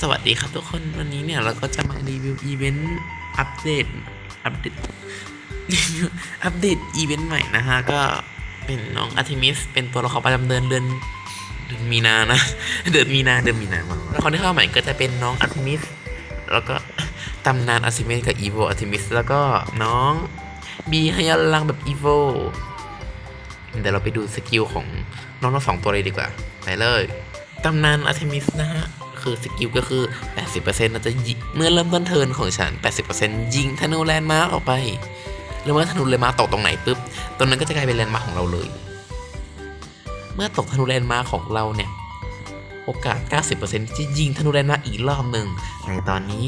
สวัสดีครับทุกคนวันนี้เนี่ยเราก็จะมารีวิวอีเวนต์อัปเดตอัปเดตอัปเดตอีเวนต์ใหม่นะฮะ ก็เป็นน้องอาร์ทิมิสเป็นตัวละครประจำเดือนเดือนเดือนมีนานะ เดือนมีนาเดือนมีนามาแล้วคนที่เข้าใหม่ก็จะเป็นน้องอาร์ทิมิสแล้วก็ตำนานอาร์ทิมิสกับอีโวอาร์ทิมิสแล้วก็น้องบีฮยันลังแบบอีโวเดี๋ยวเราไปดูสกิลของน้องทั้งสองตัวเลยดีกว่าไปเลยตำนานอาร์ทิมิสนะฮะ คือสกิลก็คือ 80%เราจะเมื่อเริ่มต้นเทิร์นของฉัน 80%ยิงธนูแลนด์มาร์กออกไป แล้วเมื่อธนูแลนด์มาร์กตกตรงไหนปุ๊บตรงนั้นก็จะกลายเป็นแลนด์มาร์กของเราเลย เมื่อตกธนูแลนด์มาร์กของเราเนี่ยโอกาส 90%ที่จะยิงธนูแลนด์มาร์กอีกรอบหนึ่งในตอนนี้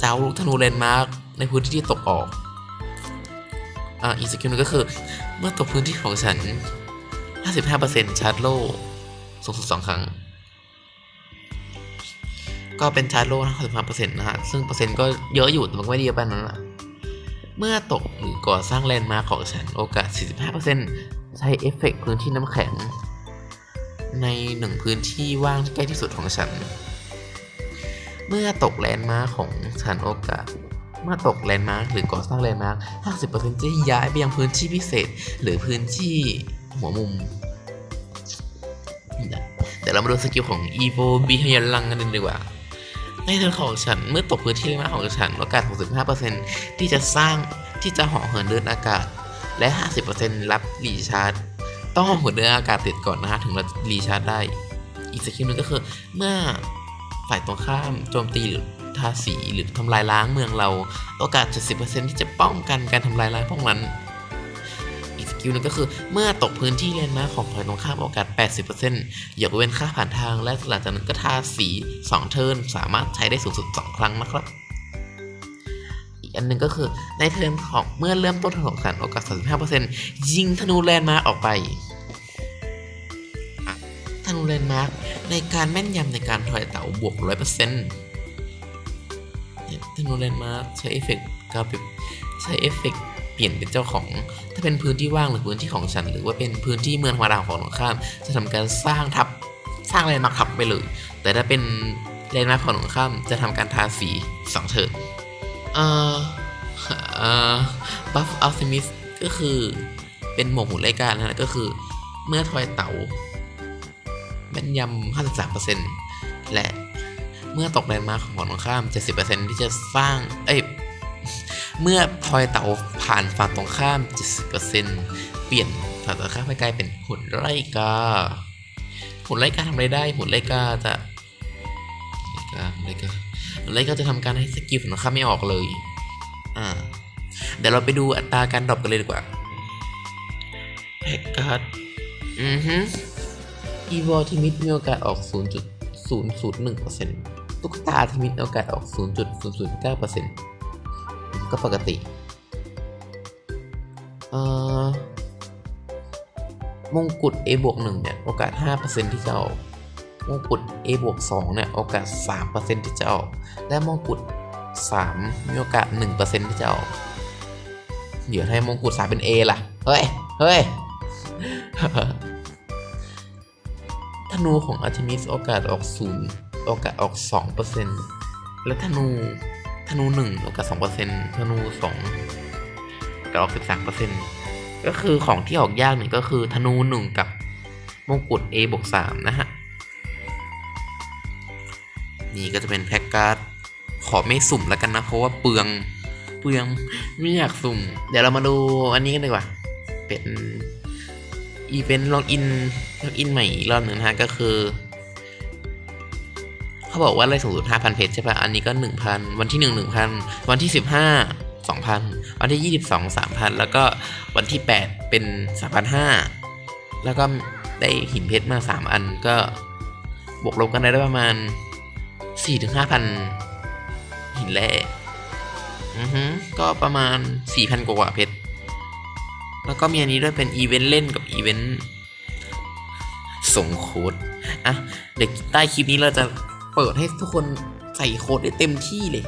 จะเอาลูกธนูแลนด์มาร์กในพื้นที่ที่ตกออกอ่าอีกสกิลหนึงก็คือ เมื่อตกพื้นที่ของฉัน 55%ชาร์จโล่สูงสุดสองครั้ง ก็เป็นชาร์จโล่นะ65เปอร์เซ็นต์นะฮะ ซึ่งเปอร์เซ็นต์ก็เยอะอยู่แต่มันก็ไม่ดีไปนั้นละเมื่อตกหรือก่อสร้างแลนด์มาร์คของฉันโอกาส 45เปอร์เซ็นต์ใช้เอฟเฟกต์พื้นที่น้ำแข็ง ในหนึ่งพื้นที่ว่างที่ใกล้ที่สุดของฉัน เมื่อตกแลนด์มาร์คของฉันโอกาส เมื่อตกแลนด์มาร์คหรือก่อสร้างแลนด์มาร์ค 50%จะย้ายไปยังพื้นที่พิเศษ หรือพื้นที่หัวมุมเดี๋ยวเรามาดูสกิลของ Evo บีฮยันลังกันดีกว่า ในเทิร์นของฉันเมื่อตกพื้นที่แรกของฉันโอกาส 65%ที่จะสร้างที่จะห่อเหินเดินอากาศ และ 50%รับรีชาร์จต้องห่อเหินเดินอากาศติดก่อนนะฮะถึงเรารีชาร์จได้ อีกสกิลหนึงก็คือเมื่อฝ่ายตรงข้ามโจมตีหรือทาสีหรือทำลายล้างเมืองเรา โอกาส 70%ที่จะป้องกันการทำลายล้างพวกนั้น กสกิลหนึงก็คือ เมื่อตกพื้นที่เลนมาของฝ่ายตรงข้ามโอกาส 80%ยกเว้นค่าผ่านทางและหลังจากนั้นก็ทาสี 2 เทิร์นสามารถใช้ได้สูงสุด 2 ครั้งนะครับ อีกอันหนึ่งก็คือในเทิร์นของเมื่อเริ่มต้นทิร์นของฉันโอกาส 35%ยิงธนูแลนด์มาร์คออกไปธนูแลนด์มาร์คในการแม่นยำในการถอยเต๋าบวก 100%ธนูแลนด์มาร์คใช้เอฟเฟกต์กราฟิกใช้เอฟเฟกต์ ปลี่ยนเป็นเจ้าของ ถ้าเป็นพื้นที่ว่างหรือพื้นที่ของฉัน หรือว่าเป็นพื้นที่เมืองธรรมดาของฝั่งข้าม จะทำการสร้างทับสร้างแลนด์มาร์คทับไปเลย แต่ถ้าเป็นแลนด์มาร์คของตรงข้ามจะทำการทาสีสองเทิร์นเอ่อเอ่อบัฟอัลซิมิสก็คือเป็นหมวกหุ่นไล่การนะฮะก็คือเมื่อทอยเต๋าแม่นยำ53%และเมื่อตกแลนด์มาร์คของฝั่งตรงข้าม 70%ที่จะสร้าง เอ้ย เมื่อทอยเต๋าผ่านฝั่งตรงข้าม 70%เปลี่ยนฝั่งตรงข้ามให้กลายเป็นหุ่นไล่กาหุ่นไล่กาทำอะไรได้หุ่นไล่กาจะไล่กาไล่กาหุ่นไล่กาจะทำการให้สกิลฝั่งตรงข้ามไม่ออกเลย อ่า เดี๋ยวเราไปดูอัตราการดรอปกันเลยดีกว่าแพ็กการ์ดอือฮึอีวอลทิมิตมีโอกาสออก 0.001%ตุ๊กตาทิมิตมีโอกาสออก 0.009% ก็ปกติมงกุฎ A บวก1เนี่ย โอกาส 5%ที่จะออกมงกุฎ A บวก2เนี่ย โอกาส 3%ที่จะออก และมงกุฎ 3 มีโอกาส 1%ที่จะออกเดี๋ยวให้มงกุฎ3เป็น A ล่ะ เฮ้ย เฮ้ยธนูของอาร์ e มิสโอกาสออก 0 โอกาสออก 2%และธนู ธนู1โอกาส2%ธนู2โอกาสออก13%ก็คือของที่ออกยากเนี่ยก็คือธนู1กับมงกุฎ A บวก3นะฮะ นี่ก็จะเป็นแพ็กการ์ดขอไม่สุ่มแล้วกันนะ เพราะว่าเปลืองเปลืองไม่อยากสุ่ม เดี๋ยวเรามาดูอันนี้กันดีกว่า เป็นอีเวนต์ล็อกอินล็อกอินใหม่อีกรอบหนึ่งนะฮะ ก็คือ เขาบอกว่าได้สูงสุด5,000เพชรใช่ปะอันนี้ก็ 1,000 วันที่ 1 1,000 วันที่ 15 2,000 วันที่ 22 3,000 แล้วก็วันที่ 8 เป็น 3,500 แล้วก็ได้หินเพชรมา 3 อันก็บวกลบกันได้ประมาณ 4-5,000 หินแร่อือฮึก็ประมาณ 4,000 กว่าเพชรแล้วก็มีอันนี้ด้วยเป็นอีเวนต์เล่นกับอีเวนต์ส่งโค้ดอะเดี๋ยวใต้คลิปนี้เราจะ เปิดให้ทุกคนใส่โค้ดได้เต็มที่เลย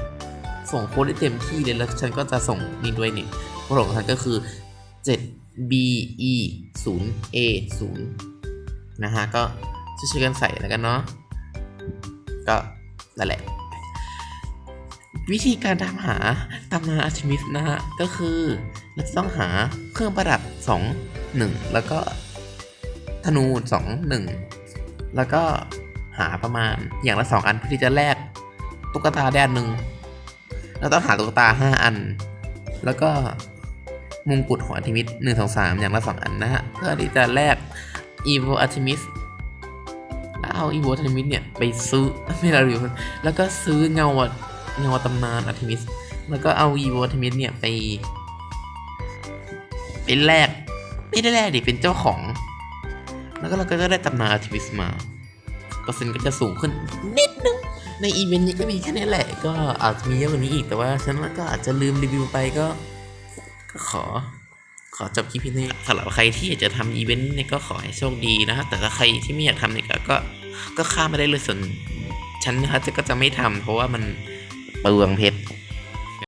ส่งโค้ดได้เต็มที่เลยแล้วฉันก็จะส่งนี่ด้วยเนี่ยโค้ดของฉันก็คือ 7be 0 a 0 นะฮะ ก็ช่วยกันใส่แล้วกันเนาะก็นั่นแหละ วิธีการตามหาตำนานอาร์ทิมิสนะฮะ ก็คือเราจะต้องหาเครื่องประดับ 2 1 แล้วก็ธนู 2 1 แล้วก็ หาประมาณอย่างละ 2 อันเพื่อที่จะแลกตุ๊กตาได้อันหนึ่งเราต้องหาตุ๊กตา 5 อัน แล้วก็มงกุฎของอาร์ทิมิสหนึ่งสองสามอย่างละสองอันนะฮะ เพื่อที่จะแลกอีโวอาร์ทิมิสแล้วเอาอีโวอาร์ทิมิสเนี่ยไปซื้อไม่ได้หรือแล้วก็ซื้อเงาเงาตำนานอาร์ทิมิสแล้วก็เอาอีโวอาร์ทิมิสเนี่ยไปไปแลกไม่ได้แลกดิเป็นเจ้าของ แล้วก็เราก็ได้ตำนานอาร์ทิมิสมา เปอร์เซ็นต์ก็จะสูงขึ้นนิดนึง ในอีเวนต์นี้ก็มีแค่นี้แหละ ก็อาจจะมีเยอะกว่านี้อีกแต่ว่าฉันก็อาจจะลืมรีวิวไปก็ก็ขอ ขอจบคลิปนี้สำหรับใครที่อยากจะทำอีเวนต์เนี่ยก็ขอให้โชคดีนะฮะแต่ถ้าใครที่ไม่อยากทำเนี่ยก็ก็ข้ามไม่ได้เลยส่วนฉันนะครับจะก็จะไม่ทำเพราะว่ามันเปลืองเพชร